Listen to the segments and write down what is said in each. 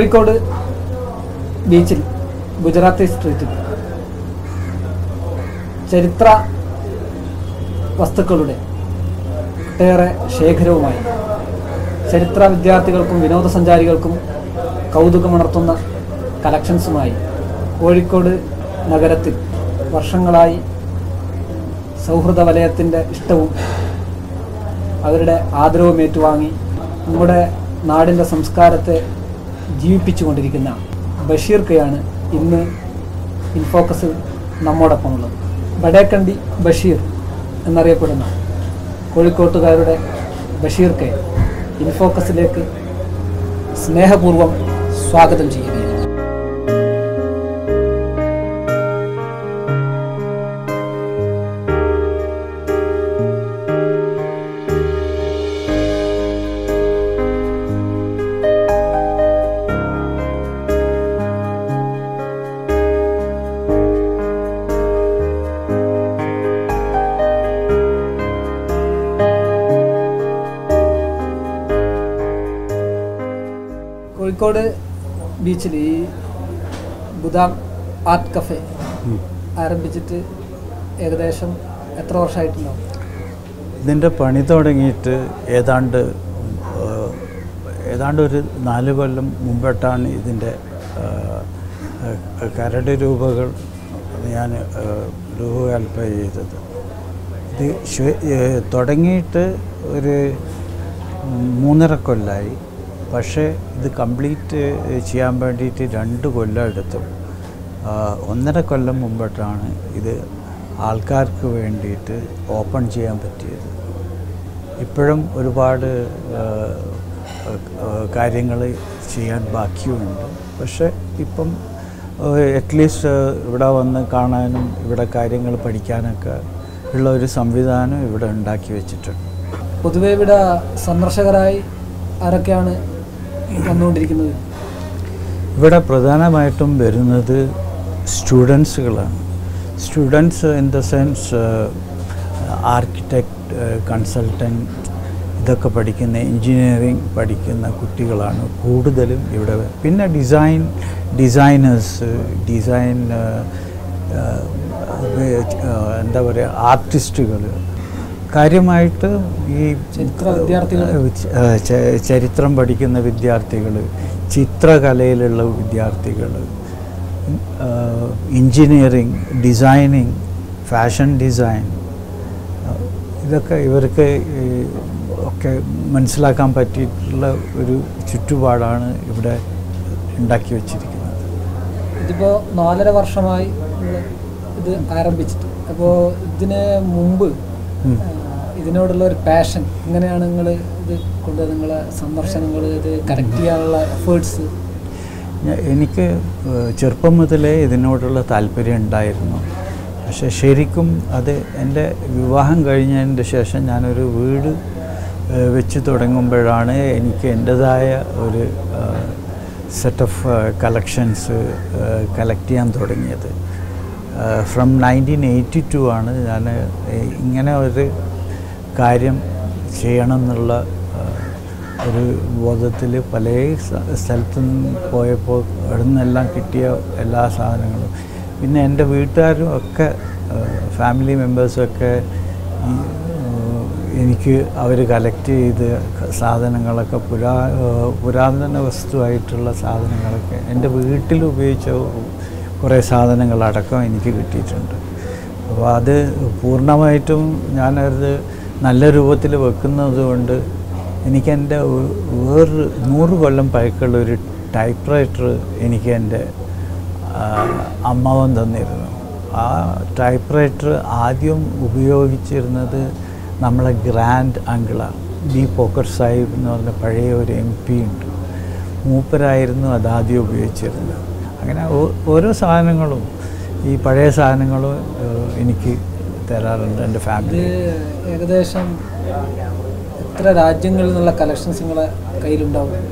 കോഴിക്കോട് ബീച്ചിൽ ഗുജറാത്തി സ്ട്രീറ്റിൽ ചരിത്ര വസ്തുക്കളുടെ ഒട്ടേറെ ശേഖരവുമായി ചരിത്ര വിദ്യാർത്ഥികൾക്കും വിനോദസഞ്ചാരികൾക്കും കൗതുകമുണർത്തുന്ന കളക്ഷൻസുമായി കോഴിക്കോട് നഗരത്തിൽ വർഷങ്ങളായി സൗഹൃദ വലയത്തിന്റെ ഇഷ്ടവും അവരുടെ ആദരവും ഏറ്റുവാങ്ങി നമ്മുടെ നാടിന്റെ സംസ്കാരത്തെ ജീവിപ്പിച്ചുകൊണ്ടിരിക്കുന്ന ബഷീർ കെയാണ് ഇന്ന് ഇൻഫോക്കസിൽ നമ്മോടൊപ്പമുള്ളത്. വടേക്കണ്ടി ബഷീർ എന്നറിയപ്പെടുന്ന കോഴിക്കോട്ടുകാരുടെ ബഷീർ കെ ഇൻഫോക്കസിലേക്ക് സ്നേഹപൂർവം സ്വാഗതം ചെയ്യുകയാണ് കോഴിക്കോട് ബീച്ചിൽ ഈ ബുദാം ആർട്ട് കഫേ ആരംഭിച്ചിട്ട് ഏകദേശം എത്ര വർഷമായിട്ടുണ്ടാവും? ഇതിന്റെ പണി തുടങ്ങിയിട്ട് ഏതാണ്ട് ഏതാണ്ട് ഒരു നാല് കൊല്ലം മുമ്പിട്ടാണ് ഇതിന്റെ കരട് രൂപകൾ ഞാൻ രൂപകൽപ്പന ചെയ്തത്. ഇത് തുടങ്ങിയിട്ട് ഒരു മൂന്നര കൊല്ലമായി പക്ഷേ ഇത് കംപ്ലീറ്റ് ചെയ്യാൻ വേണ്ടിയിട്ട് രണ്ട് കൊല്ലം എടുത്തു. ഒന്നര കൊല്ലം മുമ്പിട്ടാണ് ഇത് ആൾക്കാർക്ക് വേണ്ടിയിട്ട് ഓപ്പൺ ചെയ്യാൻ പറ്റിയത്. ഇപ്പോഴും ഒരുപാട് കാര്യങ്ങൾ ചെയ്യാൻ ബാക്കിയുണ്ട്. പക്ഷേ ഇപ്പം അറ്റ്ലീസ്റ്റ് ഇവിടെ വന്ന് കാണാനും ഇവിടെ കാര്യങ്ങൾ പഠിക്കാനൊക്കെ ഉള്ള ഒരു സംവിധാനം ഇവിടെ ഉണ്ടാക്കി വെച്ചിട്ടുണ്ട്. പൊതുവെ ഇവിടെ സന്ദർശകരായി ആരൊക്കെയാണ് വന്നുകൊണ്ടിരിക്കുന്നത്? ഇവിടെ പ്രധാനമായിട്ടും വരുന്നത് സ്റ്റുഡൻസുകളാണ്. Students in the sense architect consultant ഇതൊക്കെ പഠിക്കുന്ന എൻജിനീയറിങ് പഠിക്കുന്ന കുട്ടികളാണ് കൂടുതലും ഇവിടെ. പിന്നെ ഡിസൈൻ ഡിസൈനേഴ്സ് ഡിസൈൻ എന്താ പറയുക ആർട്ടിസ്റ്റുകൾ കാര്യമായിട്ട് ഈ ചരിത്ര വിദ്യാർത്ഥികൾ. ചരിത്രം പഠിക്കുന്ന വിദ്യാർത്ഥികൾ ചിത്രകലയിലുള്ള വിദ്യാർത്ഥികൾ എൻജിനീയറിങ് ഡിസൈനിങ് ഫാഷൻ ഡിസൈൻ ഇതൊക്കെ ഇവർക്ക് ഒക്കെ മനസ്സിലാക്കാൻ പറ്റിയിട്ടുള്ള ഒരു ചുറ്റുപാടാണ് ഇവിടെ ഉണ്ടാക്കി വച്ചിരിക്കുന്നത് ഇതിപ്പോൾ നാലര വർഷമായി ഇത് ആരംഭിച്ചിട്ട് അപ്പോൾ ഇതിന് മുമ്പ് ഇതിനോടുള്ള ഒരു പാഷൻ എങ്ങനെയാണ് നിങ്ങൾ ഇത് കൊണ്ട് നിങ്ങളെ സന്ദർശനങ്ങൾ ഇത് കറക്റ്റ് ചെയ്യാനുള്ള എഫേർട്സ് എനിക്ക് ചെറുപ്പം മുതലേ ഇതിനോടുള്ള താല്പര്യം ഉണ്ടായിരുന്നു. പക്ഷെ ശരിക്കും അത് എന്റെ വിവാഹം കഴിഞ്ഞതിന്റെ ശേഷം ഞാനൊരു വീട് വെച്ച് തുടങ്ങുമ്പോഴാണ് എനിക്ക് എന്റെതായ ഒരു സെറ്റ് ഓഫ് കളക്ഷൻസ് കളക്ട് ചെയ്യാൻ തുടങ്ങിയത്. ഫ്രം നയന്റീൻ എയ്റ്റി ടു ആണ് ഞാൻ ഇങ്ങനെ ഒരു കാര്യം ചെയ്യണം എന്നുള്ള ഒരു ബോധത്തിൽ പല സ്ഥലത്തു നിന്ന് പോയപ്പോൾ അവിടെ നിന്നെല്ലാം കിട്ടിയ എല്ലാ സാധനങ്ങളും. പിന്നെ എന്റെ വീട്ടുകാരും ഒക്കെ ഫാമിലി മെമ്പേഴ്സൊക്കെ എനിക്ക് അവർ കളക്ട് ചെയ്ത് സാധനങ്ങളൊക്കെ പുരാ പുരാതന വസ്തുവായിട്ടുള്ള സാധനങ്ങളൊക്കെ എന്റെ വീട്ടിൽ ഉപയോഗിച്ച കുറേ സാധനങ്ങളടക്കം എനിക്ക് കിട്ടിയിട്ടുണ്ട്. അപ്പോൾ അത് പൂർണമായിട്ടും ഞാനത് നല്ല രൂപത്തിൽ വെക്കുന്നത് കൊണ്ട് എനിക്കെന്റെ വേറൊരു നൂറ് കൊല്ലം പഴക്കമുള്ള ഒരു ടൈപ്പ് റൈറ്റർ എനിക്ക് എന്റെ അമ്മാവൻ തന്നിരുന്നു. ആ ടൈപ്പ് റൈറ്റർ ആദ്യം ഉപയോഗിച്ചിരുന്നത് നമ്മളെ ഗ്രാൻഡ് അങ്കിളാണ് ബി പോക്കർ സാഹിബ് എന്ന് പറഞ്ഞ പഴയ ഒരു എം പി ഉണ്ട്. മൂപ്പരായിരുന്നു അതാദ്യം ഉപയോഗിച്ചിരുന്നത്. അങ്ങനെ ഓരോ സാധനങ്ങളും ഈ പഴയ സാധനങ്ങളും എനിക്ക് തരാറുണ്ട് എന്റെ ഫാമിലി ഏകദേശം എത്ര രാജ്യങ്ങളിൽ നിന്നുള്ള കളക്ഷൻസ് നിങ്ങളെ കയ്യിലുണ്ടാവും?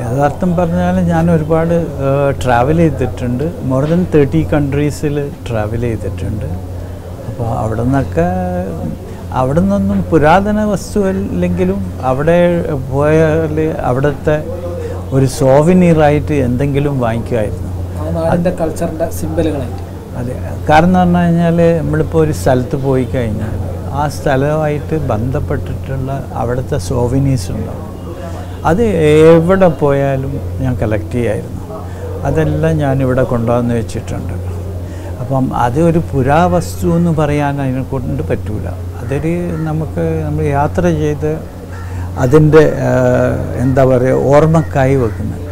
യഥാർത്ഥം പറഞ്ഞാൽ ഞാൻ ഒരുപാട് ട്രാവൽ ചെയ്തിട്ടുണ്ട്. മോർ ദൻ തേർട്ടി കൺട്രീസിൽ ട്രാവൽ ചെയ്തിട്ടുണ്ട്. അപ്പോൾ അവിടെ നിന്നൊക്കെ അവിടെ നിന്നൊന്നും പുരാതന വസ്തു അല്ലെങ്കിലും അവിടെ പോയാൽ അവിടുത്തെ ഒരു സോവിനീറായിട്ട് എന്തെങ്കിലും വാങ്ങിക്കുമായിരുന്നു. നാടിന്റെ കൾച്ചറിന്റെ സിമ്പലുകളായിട്ട്. അതെ. കാരണം എന്ന് പറഞ്ഞു കഴിഞ്ഞാൽ നമ്മളിപ്പോൾ ഒരു സ്ഥലത്ത് പോയി കഴിഞ്ഞാൽ ആ സ്ഥലമായിട്ട് ബന്ധപ്പെട്ടിട്ടുള്ള അവിടുത്തെ സോവിനീസ് ഉണ്ടാവും. അത് എവിടെ പോയാലും ഞാൻ കളക്ട് ചെയ്യായിരുന്നു. അതെല്ലാം ഞാനിവിടെ കൊണ്ടുവന്ന് വെച്ചിട്ടുണ്ട്. അപ്പം അത് ഒരു പുരാവസ്തു എന്ന് പറയാൻ അതിനെ കൊണ്ട് പറ്റൂല. അതൊരു നമുക്ക് നമ്മൾ യാത്ര ചെയ്ത് അതിന്റെ എന്താ പറയുക ഓർമ്മക്കായി വെക്കുന്നത്.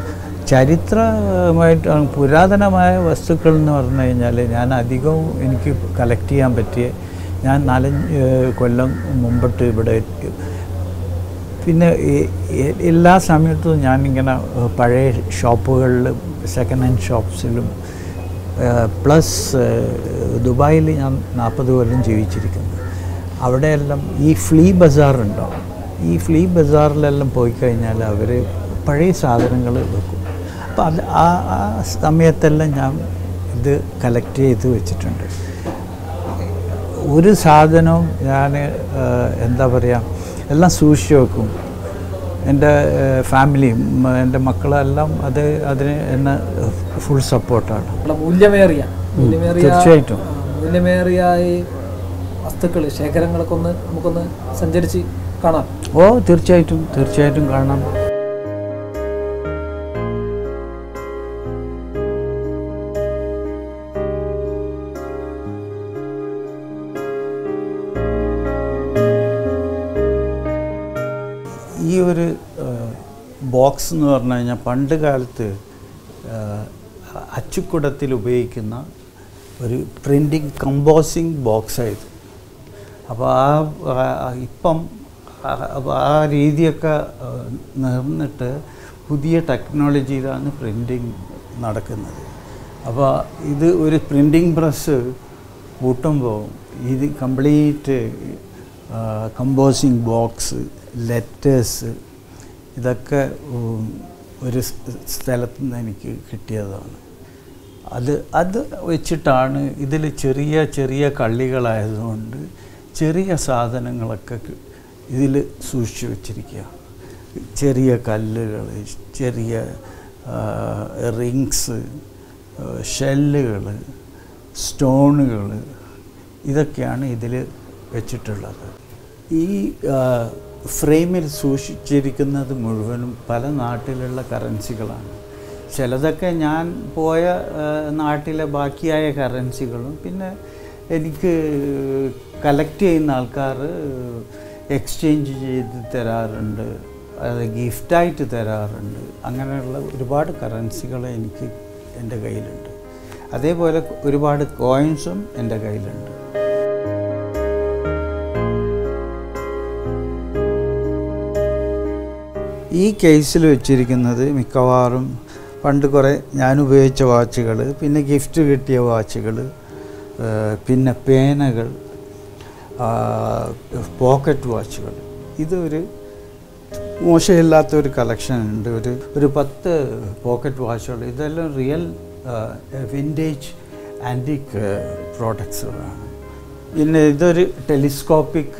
ചരിത്രമായിട്ട് പുരാതനമായ വസ്തുക്കൾ എന്ന് പറഞ്ഞു കഴിഞ്ഞാൽ ഞാൻ അധികവും എനിക്ക് കളക്ട് ചെയ്യാൻ പറ്റിയ ഞാൻ നാലഞ്ച് കൊല്ലം മുമ്പിട്ട് ഇവിടെ. പിന്നെ എല്ലാ സമയത്തും ഞാനിങ്ങനെ പഴയ ഷോപ്പുകളിൽ സെക്കൻഡ് ഹാൻഡ് ഷോപ്സിലും പ്ലസ് ദുബായിൽ ഞാൻ നാൽപ്പത് കൊല്ലം ജീവിച്ചിരിക്കുന്നു. അവിടെയെല്ലാം ഈ ഫ്ലീ ബസാർ ഉണ്ടാവും ഈ ഫ്ലീ ബസാറിലെല്ലാം പോയി കഴിഞ്ഞാൽ അവർ പഴയ സാധനങ്ങൾ വെക്കും. അപ്പോൾ അത് ആ ആ സമയത്തെല്ലാം ഞാൻ ഇത് കളക്ട് ചെയ്ത് വെച്ചിട്ടുണ്ട്. ഒരു സാധനവും ഞാൻ എന്താ പറയുക എല്ലാം സൂക്ഷിച്ച് വെക്കും. എന്റെ ഫാമിലിയും എന്റെ മക്കളെല്ലാം അത് അതിന് എന്നെ ഫുൾ സപ്പോർട്ടാണ് മൂല്യമേറിയ തീർച്ചയായിട്ടും. മൂല്യമേറിയ വസ്തുക്കൾ ശേഖരങ്ങളൊക്കെ ഒന്ന് നമുക്കൊന്ന് സഞ്ചരിച്ച് കാണാം. ഓ തീർച്ചയായിട്ടും തീർച്ചയായിട്ടും കാണാം. ഈ ഒരു ബോക്സ് എന്ന് പറഞ്ഞു കഴിഞ്ഞാൽ പണ്ട് കാലത്ത് അച്ചുക്കുടത്തിൽ ഉപയോഗിക്കുന്ന ഒരു പ്രിന്റിങ് കമ്പോസിങ് ബോക്സായത് അപ്പോൾ ആ, ഇപ്പം ആ, ആ രീതിയൊക്കെ നിർന്നിട്ട് പുതിയ ടെക്നോളജിയിലാണ് പ്രിന്റിങ് നടക്കുന്നത്. അപ്പോൾ ഇത് ഒരു പ്രിന്റിങ് പ്രസ് കൂട്ടുമ്പോൾ ഇത് കംപ്ലീറ്റ് കമ്പോസിങ് ബോക്സ് ലെറ്റേഴ്സ് ഇതൊക്കെ ഒരു സ്ഥലത്ത് നിന്ന് എനിക്ക് കിട്ടിയതാണ്. അത് അത് വെച്ചിട്ടാണ് ഇതിൽ ചെറിയ ചെറിയ കള്ളികളായതുകൊണ്ട് ചെറിയ സാധനങ്ങളൊക്കെ ഇതിൽ സൂക്ഷിച്ചു വച്ചിരിക്കുക. ചെറിയ കല്ലുകൾ ചെറിയ റിങ്സ് ഷെല്ലുകൾ സ്റ്റോണുകൾ ഇതൊക്കെയാണ് ഇതിൽ വെച്ചിട്ടുള്ളത്. ഈ ഫ്രെയിമിൽ സൂക്ഷിച്ചിരിക്കുന്നത് മുഴുവനും പല നാട്ടിലുള്ള കറൻസികളാണ് ചിലതൊക്കെ ഞാൻ പോയ നാട്ടിലെ ബാക്കിയായ കറൻസികളും പിന്നെ എനിക്ക് കളക്ട് ചെയ്യുന്ന ആൾക്കാർ എക്സ്ചേഞ്ച് ചെയ്ത് തരാറുണ്ട്. അത് ഗിഫ്റ്റായിട്ട് തരാറുണ്ട്. അങ്ങനെയുള്ള ഒരുപാട് കറൻസികൾ എനിക്ക് എന്റെ കയ്യിലുണ്ട്. അതേപോലെ ഒരുപാട് കോയിൻസും എന്റെ കയ്യിലുണ്ട്. ഈ കേസിൽ വെച്ചിരിക്കുന്നത് മിക്കവാറും പണ്ട് കുറേ ഞാൻ ഉപയോഗിച്ച വാച്ചുകൾ പിന്നെ ഗിഫ്റ്റ് കിട്ടിയ വാച്ചുകൾ പിന്നെ പേനകൾ പോക്കറ്റ് വാച്ചുകൾ ഇതൊരു മോശമില്ലാത്ത ഒരു കളക്ഷൻ ഉണ്ട്. ഒരു ഒരു പത്ത് പോക്കറ്റ് വാച്ചുകൾ ഇതെല്ലാം റിയൽ വിന്റേജ് ആന്റിക് പ്രോഡക്ട്സുകളാണ് പിന്നെ ഇതൊരു ടെലിസ്കോപ്പിക്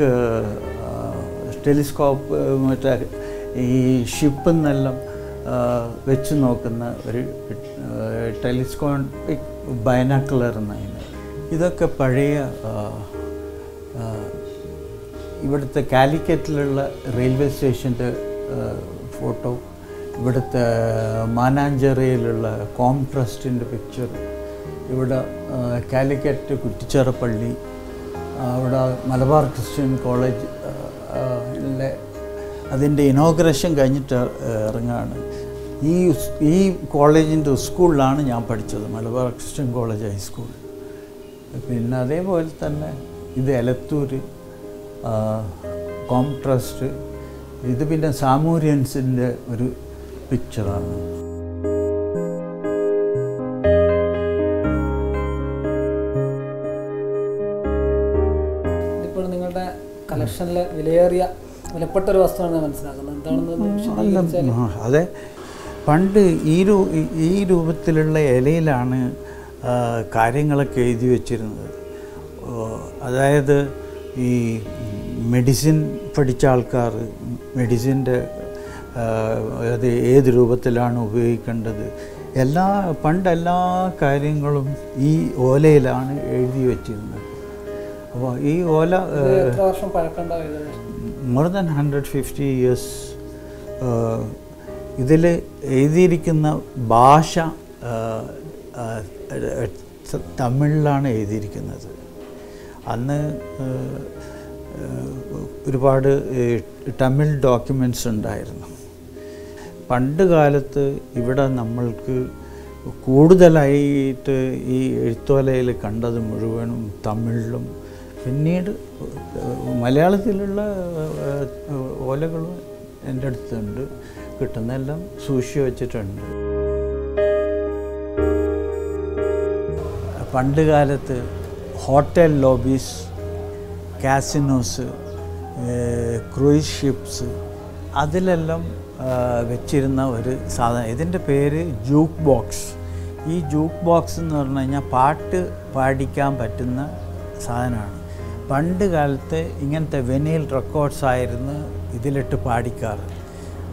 ടെലിസ്കോപ്പ് മറ്റേ ഈ ഷിപ്പിൽ നിന്നെല്ലാം വെച്ച് നോക്കുന്ന ഒരു ടെലിസ്കോപ്പിക് ബൈനാക്കുലർ എന്നതിന് ഇതൊക്കെ പഴയ ഇവിടുത്തെ കാലിക്കറ്റിലുള്ള റെയിൽവേ സ്റ്റേഷന്റെ ഫോട്ടോ ഇവിടുത്തെ മാനാഞ്ചേറിയിലുള്ള കോം ട്രസ്റ്റിന്റെ പിക്ചർ ഇവിടെ കാലിക്കറ്റ് കുറ്റിച്ചേറപ്പള്ളി അവിടെ മലബാർ ക്രിസ്ത്യൻ കോളേജ് അതിന്റെ ഇനോഗ്രേഷൻ കഴിഞ്ഞിട്ട് ഇറങ്ങുകയാണ് ഈ ഈ കോളേജിന്റെ സ്കൂളിലാണ് ഞാൻ പഠിച്ചത് മലബാർ ക്രിസ്ത്യൻ കോളേജ് ഹൈസ്കൂൾ. പിന്നെ അതേപോലെ തന്നെ ഇത് എലത്തൂർ കോം ട്രസ്റ്റ് ഇത് പിന്നെ സാമൂര്യൻസിന്റെ ഒരു പിക്ചറാണ്. ഇപ്പോൾ നിങ്ങളുടെ കളക്ഷനിലെ വിലയേറിയ വിലപ്പെട്ട ഒരു വസ്തുവാണ് മനസ്സിലാക്കുന്നത് എന്താണെന്ന് അല്ല വിശദീകരിച്ചാൽ ആ, അതെ. പണ്ട് ഈ രൂ ഈ രൂപത്തിലുള്ള ഇലയിലാണ് കാര്യങ്ങളൊക്കെ എഴുതി വച്ചിരുന്നത്. അതായത് ഈ മെഡിസിൻ പഠിച്ച ആൾക്കാർ മെഡിസിന്റെ അത് ഏത് രൂപത്തിലാണ് ഉപയോഗിക്കേണ്ടത്? എല്ലാ പണ്ട് എല്ലാ കാര്യങ്ങളും ഈ ഓലയിലാണ് എഴുതി വച്ചിരുന്നത്. അപ്പോൾ ഈ ഓല more than hundred fifty years ഇതിൽ എഴുതിയിരിക്കുന്ന ഭാഷ തമിഴിലാണ് എഴുതിയിരിക്കുന്നത്. അന്ന് ഒരുപാട് തമിഴ് ഡോക്യുമെന്റ്സ് ഉണ്ടായിരുന്നു. പണ്ട് കാലത്ത് ഇവിടെ നമ്മൾക്ക് കൂടുതലായിട്ട് ഈ എഴുത്തോലയിൽ കണ്ടത് മുഴുവനും തമിഴിലും. പിന്നീട് മലയാളത്തിലുള്ള ഓലകളും എന്റെ അടുത്തുണ്ട്. കിട്ടുന്നതെല്ലാം സൂക്ഷിച്ച് വെച്ചിട്ടുണ്ട്. പണ്ട് കാലത്ത് hotel lobbies casinos cruise ships അതിലെല്ലാം വെച്ചിരുന്ന ഒരു സാധനം. ഇതിന്റെ പേര് ജൂക്ക് ബോക്സ്. ഈ ജൂക്ക് ബോക്സ് എന്ന് പറഞ്ഞു കഴിഞ്ഞാൽ പാട്ട് പാടിക്കാൻ പറ്റുന്ന സാധനമാണ്. പണ്ട് കാലത്ത് ഇങ്ങനത്തെ വെനീൽ റെക്കോർഡ്സ് ആയിരുന്നു ഇതിലിട്ട് പാടിക്കാറ്.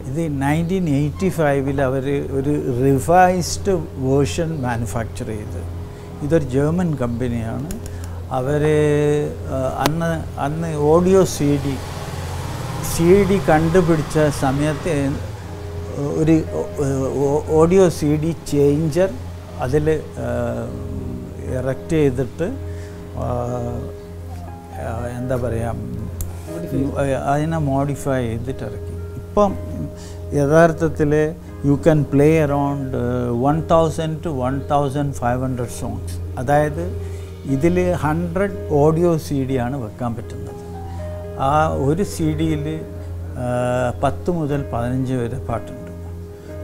ഇത് നയന്റീൻ എയ്റ്റി ഫൈവിൽ അവർ ഒരു റിവൈസ്ഡ് വേർഷൻ മാനുഫാക്ചർ ചെയ്ത്. ഇതൊരു ജർമ്മൻ കമ്പനിയാണ്. അവർ അന്ന് അന്ന് audio C D C D കണ്ടുപിടിച്ച സമയത്ത് ഒരു ഓഡിയോ സി ഡി ചേഞ്ചർ അതിൽ ഇറക്റ്റ് ചെയ്തിട്ട് എന്താ പറയുക അതിനെ മോഡിഫൈ ചെയ്തിട്ട് ഇറക്കി. ഇപ്പം യഥാർത്ഥത്തിൽ you can play around one thousand to one thousand five hundred songs അതായത് ഇതിൽ ഹൺഡ്രഡ് ഓഡിയോ സി ഡി ആണ് വെക്കാൻ പറ്റുന്നത്. ആ ഒരു സി ഡിയിൽ പത്ത് മുതൽ പതിനഞ്ച് വരെ പാട്ടുണ്ട്.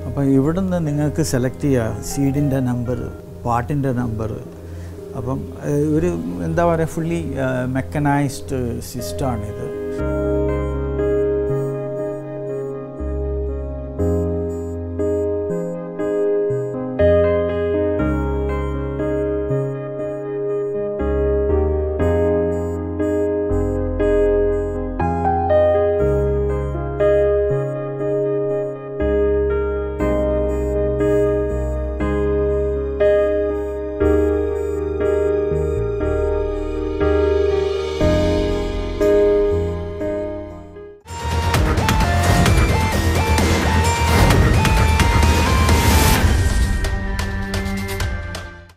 അപ്പോൾ ഇവിടുന്ന് നിങ്ങൾക്ക് സെലക്ട് ചെയ്യാം സീഡിന്റെ നമ്പർ പാട്ടിന്റെ നമ്പർ അപ്പം ഒരു എന്താ പറയുക ഫുള്ളി മെക്കനൈസ്ഡ് സിസ്റ്റമാണിത്